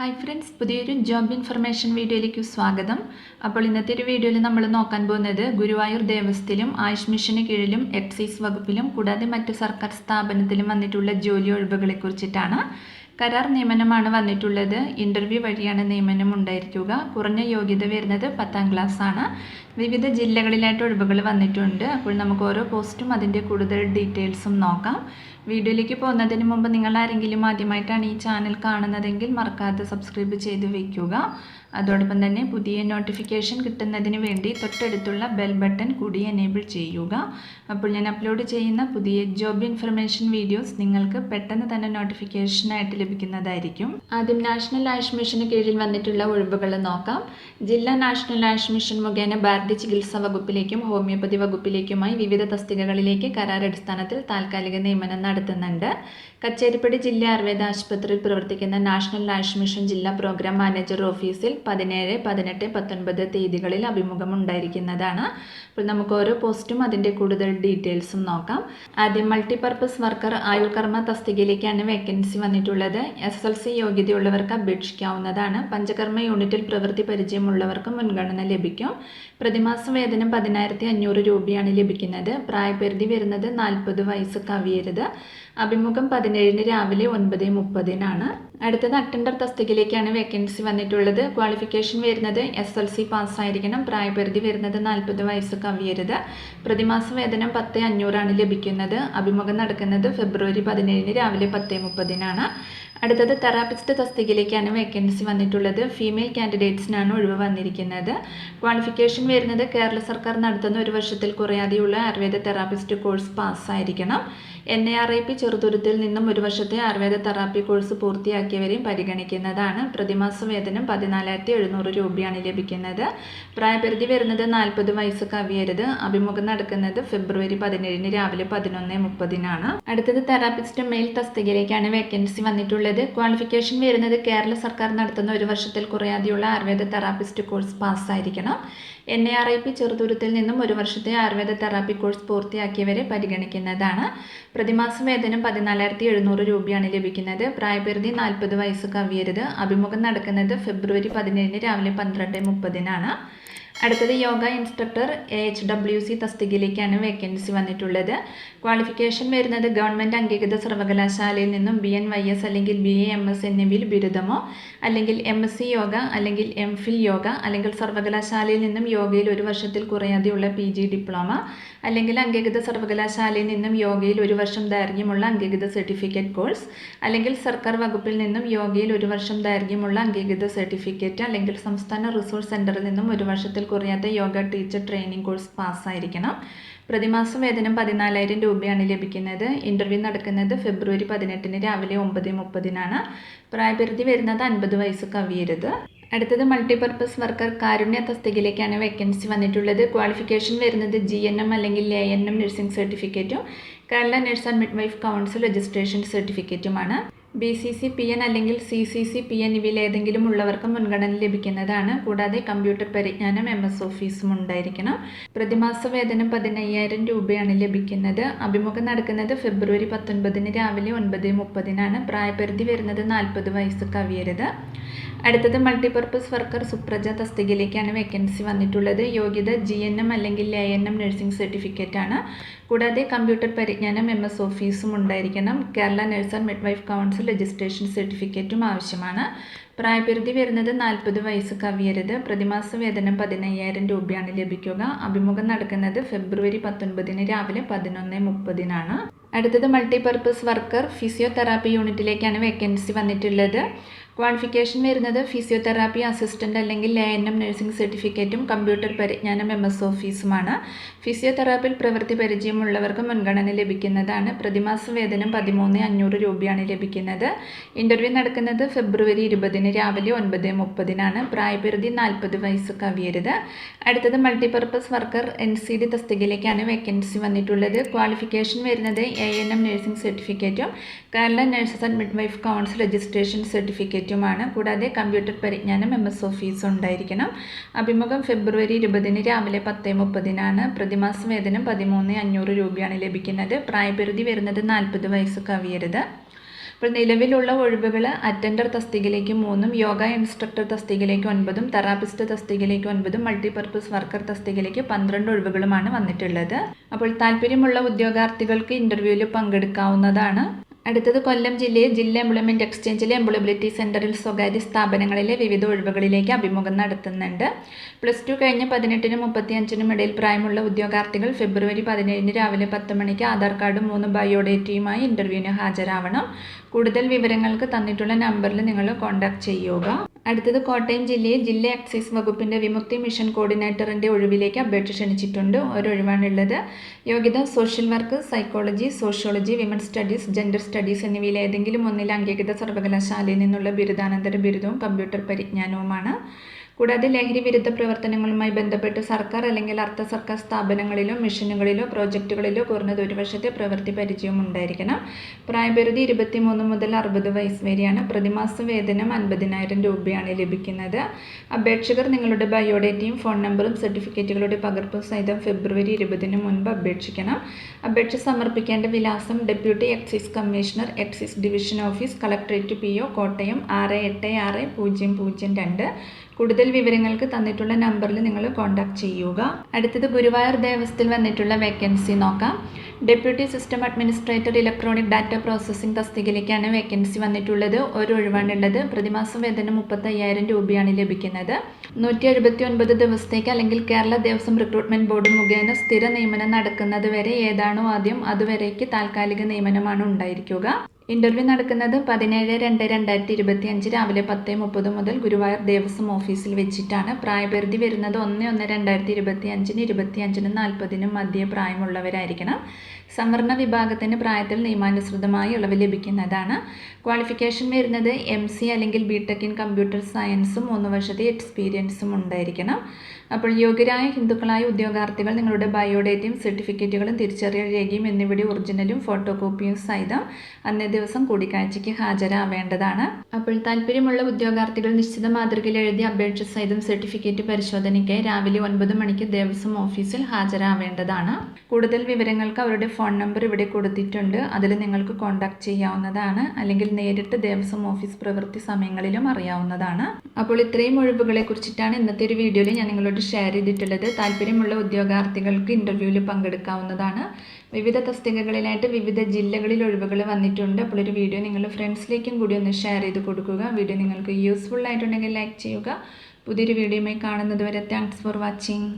Hi friends പുതിയൊരു job information വീഡിയോയിലേക്ക് സ്വാഗതം. അപ്പോൾ ഇന്നത്തെ ഒരു വീഡിയോയിൽ നമ്മൾ നോക്കാൻ പോകുന്നത് ഗുരുവായൂർ ദേവസ്ഥയിലും ആയുഷ് മിഷന് കീഴിലും എക്സൈസ് വകുപ്പിലും കൂടാതെ മറ്റ് സർക്കാർ സ്ഥാപനത്തിലും വന്നിട്ടുള്ള ജോലി ഒഴിവുകളെ കുറിച്ചിട്ടാണ്. കരാർ നിയമനമാണ് വന്നിട്ടുള്ളത്. ഇന്റർവ്യൂ വഴിയാണ് നിയമനം ഉണ്ടായിരിക്കുക. കുറഞ്ഞ യോഗ്യത വരുന്നത് പത്താം ക്ലാസ് ആണ്. വിവിധ ജില്ലകളിലായിട്ട് ഒഴിവുകൾ വന്നിട്ടുണ്ട്. അപ്പോൾ നമുക്ക് ഓരോ പോസ്റ്റും അതിന്റെ കൂടുതൽ ഡീറ്റെയിൽസും നോക്കാം. വീഡിയോയിലേക്ക് പോകുന്നതിന് മുമ്പ് നിങ്ങൾ ആരെങ്കിലും ആദ്യമായിട്ടാണ് ഈ ചാനൽ കാണുന്നതെങ്കിൽ മറക്കാതെ സബ്സ്ക്രൈബ് ചെയ്ത് വയ്ക്കുക അതോടൊപ്പം തന്നെ പുതിയ നോട്ടിഫിക്കേഷൻ കിട്ടുന്നതിന് വേണ്ടി തൊട്ടടുത്തുള്ള ബെൽ ബട്ടൺ കൂടി എനേബിൾ ചെയ്യുക. അപ്പോൾ ഞാൻ അപ്ലോഡ് ചെയ്യുന്ന പുതിയ ജോബ് ഇൻഫർമേഷൻ വീഡിയോസ് നിങ്ങൾക്ക് പെട്ടെന്ന് തന്നെ നോട്ടിഫിക്കേഷനായിട്ട് ലഭിക്കുന്നതായിരിക്കും. ആദ്യം നാഷണൽ ആയുഷ് മിഷന് കീഴിൽ വന്നിട്ടുള്ള ഒഴിവുകൾ നോക്കാം. ജില്ലാ നാഷണൽ ആയുഷ് മിഷൻ മുഖേന ഭാരതീയ ചികിത്സാ വകുപ്പിലേക്കും ഹോമിയോപ്പതി വകുപ്പിലേക്കുമായി വിവിധ തസ്തികകളിലേക്ക് കരാർ അടിസ്ഥാനത്തിൽ താൽക്കാലിക നിയമനം നടത്തുന്നുണ്ട്. കച്ചേരിപ്പടി ജില്ലാ ആയുർവേദ ആശുപത്രിയിൽ പ്രവർത്തിക്കുന്ന നാഷണൽ ആയുഷ് മിഷൻ ജില്ലാ പ്രോഗ്രാം മാനേജർ ഓഫീസിൽ പതിനേഴ് പതിനെട്ട് പത്തൊൻപത് തീയതികളിൽ അഭിമുഖം ഉണ്ടായിരിക്കുന്നതാണ്. അപ്പോൾ നമുക്ക് ഓരോ പോസ്റ്റും അതിന്റെ കൂടുതൽ ഡീറ്റെയിൽസും നോക്കാം. ആദ്യം മൾട്ടിപർപ്പസ് വർക്കർ ആയുർകർമ്മ തസ്തികയിലേക്കാണ് വേക്കൻസി വന്നിട്ടുള്ളത്. എസ് എൽ സി യോഗ്യതയുള്ളവർക്ക് അപേക്ഷിക്കാവുന്നതാണ്. പഞ്ചകർമ്മ യൂണിറ്റിൽ പ്രവൃത്തി പരിചയമുള്ളവർക്ക് മുൻഗണന ലഭിക്കും. പ്രതിമാസ വേതനം പതിനായിരത്തി അഞ്ഞൂറ് രൂപയാണ് ലഭിക്കുന്നത്. പ്രായപരിധി വരുന്നത് നാൽപ്പത് വയസ്സ് കവിയരുത്. അഭിമുഖം പതിനേഴിന് രാവിലെ ഒൻപത് മുപ്പതിനാണ്. അടുത്തത് അറ്റൻഡർ തസ്തികയിലേക്കാണ് വേക്കൻസി വന്നിട്ടുള്ളത്. ക്വാളിഫിക്കേഷൻ വരുന്നത് എസ് എൽ സി പാസ്സായിരിക്കണം പ്രായപരിധി വരുന്നത് നാൽപ്പത് വയസ്സ് കവിയരുത്. പ്രതിമാസ വേതനം പത്ത് അഞ്ഞൂറാണ് ലഭിക്കുന്നത്. അഭിമുഖം നടക്കുന്നത് ഫെബ്രുവരി പതിനേഴിന് രാവിലെ പത്ത് മുപ്പതിനാണ്. അടുത്തത് തെറാപ്പിസ്റ്റ് തസ്തികയിലേക്കാണ് വേക്കൻസി വന്നിട്ടുള്ളത്. ഫീമെയിൽ കാൻഡിഡേറ്റ്സിനാണ് ഒഴിവ് വന്നിരിക്കുന്നത്. ക്വാളിഫിക്കേഷൻ വരുന്നത് കേരള സർക്കാർ നടത്തുന്ന ഒരു വർഷത്തിൽ കുറയാതെയുള്ള Ayurveda therapist course പാസ്സായിരിക്കണം N A R I P ചെറുതുരുത്തിൽ നിന്നും ഒരു വർഷത്തെ ആയുർവേദ തെറാപ്പി കോഴ്സ് പൂർത്തിയാക്കിയവരെയും പരിഗണിക്കുന്നതാണ്. പ്രതിമാസ വേതനം പതിനാലായിരത്തി എഴുന്നൂറ് രൂപയാണ് ലഭിക്കുന്നത്. പ്രായപരിധി വരുന്നത് നാൽപ്പത് വയസ്സ് കവിയരുത്. അഭിമുഖം നടക്കുന്നത് ഫെബ്രുവരി പതിനേഴിന് രാവിലെ പതിനൊന്ന് മുപ്പതിനാണ്. അടുത്തത് തെറാപ്പിസ്റ്റ് മെയിൽ തസ്തികയിലേക്കാണ് വേക്കൻസി വന്നിട്ടുള്ളത്. ക്വാളിഫിക്കേഷൻ വരുന്നത് കേരള സർക്കാർ നടത്തുന്ന ഒരു വർഷത്തിൽ കുറയാതെയുള്ള Ayurveda therapist course പാസ്സായിരിക്കണം. N A R I P ചെറുതുരുത്തിൽ നിന്നും ഒരു വർഷത്തെ ആയുർവേദ തെറാപ്പി കോഴ്സ് പൂർത്തിയാക്കിയവരെ പരിഗണിക്കുന്നതാണ്. പ്രതിമാസ വേതനം പതിനാലായിരത്തി എഴുന്നൂറ് രൂപയാണ് ലഭിക്കുന്നത്. പ്രായപരിധി നാൽപ്പത് വയസ്സ് കവിയരുത്. അഭിമുഖം നടക്കുന്നത് ഫെബ്രുവരി പതിനേഴിന് രാവിലെ പന്ത്രണ്ട് മുപ്പതിനാണ്. അടുത്തത് yoga instructor H W C തസ്തികയിലേക്കാണ് vacancy വന്നിട്ടുള്ളത്. ക്വാളിഫിക്കേഷൻ വരുന്നത് ഗവൺമെന്റ് അംഗീകൃത സർവകലാശാലയിൽ നിന്നും ബി എൻ വൈ എസ് അല്ലെങ്കിൽ ബി എ എം എസ് എന്നിവയിൽ ബിരുദമോ അല്ലെങ്കിൽ എം എസ് സി യോഗ അല്ലെങ്കിൽ എം ഫിൽ യോഗ അല്ലെങ്കിൽ സർവകലാശാലയിൽ നിന്നും യോഗയിൽ ഒരു വർഷത്തിൽ കുറയാതെയുള്ള പി ജി ഡിപ്ലോമ അല്ലെങ്കിൽ അംഗീകൃത സർവകലാശാലയിൽ നിന്നും യോഗയിൽ ഒരു വർഷം ദൈർഘ്യമുള്ള അംഗീകൃത സർട്ടിഫിക്കറ്റ് കോഴ്സ് അല്ലെങ്കിൽ സർക്കാർ വകുപ്പിൽ നിന്നും യോഗയിൽ ഒരു വർഷം ദൈർഘ്യമുള്ള അംഗീകൃത സർട്ടിഫിക്കറ്റ് അല്ലെങ്കിൽ സംസ്ഥാന റിസോഴ്സ് സെന്ററിൽ നിന്നും ഒരു വർഷത്തിൽ കുറയാത്ത യോഗ ടീച്ചർ ട്രെയിനിങ് കോഴ്സ് പാസ്സായിരിക്കണം. പ്രതിമാസം വേതനം പതിനാലായിരം രൂപയാണ് ലഭിക്കുന്നത്. ഇന്റർവ്യൂ നടക്കുന്നത് ഫെബ്രുവരി പതിനെട്ടിന് രാവിലെ ഒമ്പത് മുപ്പതിനാണ്. പ്രായപരിധി വരുന്നത് അൻപത് വയസ്സ് കവിയരുത്. അടുത്തത് മൾട്ടിപർപ്പസ് വർക്കർ കാരുണ്യ തസ്തികയിലേക്കാണ് വേക്കൻസി വന്നിട്ടുള്ളത്. ക്വാളിഫിക്കേഷൻ വരുന്നത് ജി എൻ എം അല്ലെങ്കിൽ എ എൻ എം നഴ്സിംഗ് സർട്ടിഫിക്കറ്റും Kerala nurse and midwife council registration സർട്ടിഫിക്കറ്റുമാണ് B C C P N അല്ലെങ്കിൽ C C C P N ഇവയിൽ ഏതെങ്കിലും ഉള്ളവർക്ക് മുൻഗണന ലഭിക്കുന്നതാണ്. കൂടാതെ കമ്പ്യൂട്ടർ പരിജ്ഞാനം എം എസ് ഓഫീസും ഉണ്ടായിരിക്കണം. പ്രതിമാസ വേതനം പതിനയ്യായിരം രൂപയാണ് ലഭിക്കുന്നത്. അഭിമുഖം നടക്കുന്നത് ഫെബ്രുവരി പത്തൊൻപതിന് രാവിലെ ഒൻപത് മുപ്പതിനാണ്. പ്രായപരിധി വരുന്നത് നാൽപ്പത് വയസ്സ് കവിയരുത്. അടുത്തത് മൾട്ടിപർപ്പസ് വർക്കർ സുപ്രജ തസ്തികയിലേക്കാണ് വേക്കൻസി വന്നിട്ടുള്ളത്. യോഗ്യത ജി എൻ എം അല്ലെങ്കിൽ A N M nursing certificate ആണ്. കൂടാതെ കമ്പ്യൂട്ടർ പരിജ്ഞാനം എം എസ് ഓഫീസും ഉണ്ടായിരിക്കണം. Kerala nurse and midwife council registration സർട്ടിഫിക്കറ്റും ആവശ്യമാണ്. പ്രായപരിധി വരുന്നത് നാൽപ്പത് വയസ്സ് കവിയരുത്. പ്രതിമാസ വേതനം പതിനയ്യായിരം രൂപയാണ് ലഭിക്കുക. അഭിമുഖം നടക്കുന്നത് ഫെബ്രുവരി പത്തൊൻപതിന് രാവിലെ പതിനൊന്ന് മുപ്പതിനാണ്. അടുത്തത് മൾട്ടിപർപ്പസ് വർക്കർ ഫിസിയോതെറാപ്പി യൂണിറ്റിലേക്കാണ് വേക്കൻസി വന്നിട്ടുള്ളത്. ക്വാളിഫിക്കേഷൻ വരുന്നത് ഫിസിയോതെറാപ്പി അസിസ്റ്റന്റ് അല്ലെങ്കിൽ എ എൻ എം നഴ്സിംഗ് സർട്ടിഫിക്കറ്റും കമ്പ്യൂട്ടർ പരിജ്ഞാനം എം എസ് ഓഫീസുമാണ് ഫിസിയോതെറാപ്പിയിൽ പ്രവൃത്തി പരിചയമുള്ളവർക്ക് മുൻഗണന ലഭിക്കുന്നതാണ്. പ്രതിമാസ വേതനം പതിമൂന്ന് അഞ്ഞൂറ് രൂപയാണ് ലഭിക്കുന്നത്. ഇന്റർവ്യൂ നടക്കുന്നത് ഫെബ്രുവരി ഇരുപതിന് രാവിലെ ഒൻപത് മുപ്പതിനാണ്. പ്രായപരിധി നാൽപ്പത് വയസ്സ് കവിയരുത്. അടുത്തത് multipurpose worker N C D തസ്തികയിലേക്കാണ് vacancy വന്നിട്ടുള്ളത്. ക്വാളിഫിക്കേഷൻ വരുന്നത് എ എൻ എം നഴ്സിംഗ് സർട്ടിഫിക്കറ്റും Kerala nurses and midwife council registration സർട്ടിഫിക്കറ്റുമാണ് കൂടാതെ കമ്പ്യൂട്ടർ പരിജ്ഞാനം എം എസ് ഓഫീസ് ഉണ്ടായിരിക്കണം. അഭിമുഖം ഫെബ്രുവരി ഇരുപതിന് രാവിലെ പത്ത് മുപ്പതിനാണ്. പ്രതിമാസ വേതനം പതിമൂന്ന് അഞ്ഞൂറ് രൂപയാണ് ലഭിക്കുന്നത്. പ്രായപരിധി വരുന്നത് നാൽപ്പത് വയസ്സ് കവിയരുത്. ഇപ്പോൾ നിലവിലുള്ള ഒഴിവുകൾ അറ്റൻഡർ തസ്തികയിലേക്ക് മൂന്നും യോഗ ഇൻസ്ട്രക്ടർ തസ്തികയിലേക്ക് ഒൻപതും തെറാപ്പിസ്റ്റ് തസ്തികയിലേക്ക് ഒൻപതും മൾട്ടിപർപ്പസ് വർക്കർ തസ്തികയിലേക്ക് പന്ത്രണ്ട് ഒഴിവുകളുമാണ് വന്നിട്ടുള്ളത്. അപ്പോൾ താല്പര്യമുള്ള ഉദ്യോഗാർത്ഥികൾക്ക് ഇന്റർവ്യൂവിൽ പങ്കെടുക്കാവുന്നതാണ്. അടുത്തത് കൊല്ലം ജില്ലയിൽ ജില്ലാ എംപ്ലോയ്മെന്റ് എക്സ്ചേഞ്ചിലെ എംപ്ലോയബിലിറ്റി സെന്ററിൽ സ്വകാര്യ സ്ഥാപനങ്ങളിലെ വിവിധ ഒഴിവുകളിലേക്ക് അഭിമുഖം നടത്തുന്നുണ്ട്. പ്ലസ് ടു കഴിഞ്ഞ് പതിനെട്ടിനും മുപ്പത്തിയഞ്ചിനും ഇടയിൽ പ്രായമുള്ള ഉദ്യോഗാർത്ഥികൾ ഫെബ്രുവരി പതിനേഴിന് രാവിലെ പത്ത് മണിക്ക് ആധാർ കാർഡും മൂന്ന് ബയോഡേറ്റയുമായി ഇന്റർവ്യൂവിന് ഹാജരാവണം. കൂടുതൽ വിവരങ്ങൾക്ക് തന്നിട്ടുള്ള നമ്പറിൽ നിങ്ങൾ കോൺടാക്ട് ചെയ്യുക. അടുത്തത് കോട്ടയം ജില്ലയിൽ ജില്ലാ എക്സൈസ് വകുപ്പിന്റെ വിമുക്തി മിഷൻ കോർഡിനേറ്ററിന്റെ ഒഴിവിലേക്ക് അപേക്ഷ ക്ഷണിച്ചിട്ടുണ്ട്. ഒരൊഴിവാണുള്ളത് യോഗ്യത social work psychology sociology women studies gender studies എന്നിവയിൽ ഏതെങ്കിലും ഒന്നിൽ അംഗീകൃത സർവകലാശാലയിൽ നിന്നുള്ള ബിരുദാനന്തര ബിരുദവും കമ്പ്യൂട്ടർ പരിജ്ഞാനവുമാണ്. കൂടാതെ ലഹരി വിരുദ്ധ പ്രവർത്തനങ്ങളുമായി ബന്ധപ്പെട്ട് സർക്കാർ അല്ലെങ്കിൽ അർദ്ധ സർക്കാർ സ്ഥാപനങ്ങളിലോ മിഷനുകളിലോ പ്രോജക്റ്റുകളിലോ കുറഞ്ഞത് ഒരു വർഷത്തെ പ്രവൃത്തി പരിചയം ഉണ്ടായിരിക്കണം. പ്രായപരിധി ഇരുപത്തിമൂന്ന് മുതൽ അറുപത് വയസ്സ് വരെയാണ്. പ്രതിമാസ വേതനം അൻപതിനായിരം രൂപയാണ് ലഭിക്കുന്നത്. അപേക്ഷകർ നിങ്ങളുടെ ബയോഡേറ്റയും ഫോൺ നമ്പറും സർട്ടിഫിക്കറ്റുകളുടെ പകർപ്പും സഹിതം ഫെബ്രുവരി ഇരുപതിന് മുൻപ് അപേക്ഷിക്കണം. അപേക്ഷ സമർപ്പിക്കേണ്ട വിലാസം deputy excise commissioner excise division office collectorate P O Kottayam ആറ് എട്ട് ആറ് പൂജ്യം പൂജ്യം രണ്ട്. കൂടുതൽ വിവരങ്ങൾക്ക് തന്നിട്ടുള്ള നമ്പറിൽ നിങ്ങൾ കോൺടാക്ട് ചെയ്യുക. അടുത്തത് ഗുരുവായൂർ ദേവസ്ഥയിൽ വന്നിട്ടുള്ള വേക്കൻസി നോക്കാം. Deputy system administrator electronic data processing തസ്തികയിലേക്കാണ് vacancy വന്നിട്ടുള്ളത്. ഒരു ഒഴിവാണുള്ളത്. പ്രതിമാസം വേതനം മുപ്പത്തയ്യായിരം രൂപയാണ് ലഭിക്കുന്നത്. നൂറ്റി എഴുപത്തി ഒൻപത് ദിവസത്തേക്ക് അല്ലെങ്കിൽ കേരള ദേവസ്വം റിക്രൂട്ട്മെന്റ് ബോർഡ് മുഖേന സ്ഥിര നിയമനം നടക്കുന്നത് വരെ ഏതാണോ ആദ്യം അതുവരേക്ക് താൽക്കാലിക നിയമനമാണ് ഉണ്ടായിരിക്കുക. ഇന്റർവ്യൂ നടക്കുന്നത് പതിനേഴ് രണ്ട് രണ്ടായിരത്തി ഇരുപത്തി അഞ്ച് രാവിലെ പത്ത് മുപ്പത് മുതൽ ഗുരുവായൂർ ദേവസ്വം ഓഫീസിൽ വെച്ചിട്ടാണ്. പ്രായപരിധി വരുന്നത് ഒന്ന് ഒന്ന് രണ്ടായിരത്തി ഇരുപത്തി അഞ്ചിന് ഇരുപത്തി അഞ്ചിനും നാൽപ്പതിനും മധ്യ പ്രായമുള്ളവരായിരിക്കണം. സംവരണ വിഭാഗത്തിന് പ്രായത്തിൽ നിയമാനുസൃതമായി ഇളവ് ലഭിക്കുന്നതാണ്. ക്വാളിഫിക്കേഷൻ വരുന്നത് എം സി അല്ലെങ്കിൽ ബി ടെക് ഇൻ കമ്പ്യൂട്ടർ സയൻസും മൂന്ന് വർഷത്തെ എക്സ്പീരിയൻസും ഉണ്ടായിരിക്കണം. അപ്പോൾ യോഗ്യരായ ഹിന്ദുക്കളായ ഉദ്യോഗാർത്ഥികൾ നിങ്ങളുടെ ബയോഡേറ്റയും സർട്ടിഫിക്കറ്റുകളും തിരിച്ചറിയൽ രേഖയും എന്നിവയുടെ ഒറിജിനലും ഫോട്ടോ കോപ്പിയും സഹിതം അന്നേ ദിവസം കൂടിക്കാഴ്ചയ്ക്ക് ഹാജരാവേണ്ടതാണ്. അപ്പോൾ താല്പര്യമുള്ള ഉദ്യോഗാർത്ഥികൾ നിശ്ചിത മാതൃകയിൽ എഴുതിയ അപേക്ഷ സഹിതം സർട്ടിഫിക്കറ്റ് പരിശോധനയ്ക്കായി രാവിലെ ഒൻപത് മണിക്ക് ദേവസ്വം ഓഫീസിൽ ഹാജരാവേണ്ടതാണ്. കൂടുതൽ വിവരങ്ങൾക്ക് അവരുടെ ഫോൺ നമ്പർ ഇവിടെ കൊടുത്തിട്ടുണ്ട്. അതിൽ നിങ്ങൾക്ക് കോൺടാക്ട് ചെയ്യാവുന്നതാണ്. അല്ലെങ്കിൽ നേരിട്ട് ദേവസ്വം ഓഫീസ് പ്രവൃത്തി സമയങ്ങളിലും അറിയാവുന്നതാണ്. അപ്പോൾ ഇത്രയും ഒഴിവുകളെ കുറിച്ചിട്ടാണ് ഇന്നത്തെ ഒരു വീഡിയോയിൽ ഞാൻ നിങ്ങളോട് ഷെയർ ചെയ്തിട്ടുള്ളത്. താല്പര്യമുള്ള ഉദ്യോഗാർത്ഥികൾക്ക് ഇന്റർവ്യൂവിൽ പങ്കെടുക്കാവുന്നതാണ്. വിവിധ തസ്തികകളിലായിട്ട് വിവിധ ജില്ലകളിൽ ഒഴിവുകൾ വന്നിട്ടുണ്ട്. അപ്പോൾ ഒരു വീഡിയോ നിങ്ങൾ ഫ്രണ്ട്സിലേക്കും കൂടി ഒന്ന് ഷെയർ ചെയ്ത് കൊടുക്കുക. വീഡിയോ നിങ്ങൾക്ക് യൂസ്ഫുൾ ആയിട്ടുണ്ടെങ്കിൽ ലൈക്ക് ചെയ്യുക. പുതിയൊരു വീഡിയോയുമായി കാണുന്നത് വരെ താങ്ക്സ് ഫോർ വാച്ചിങ്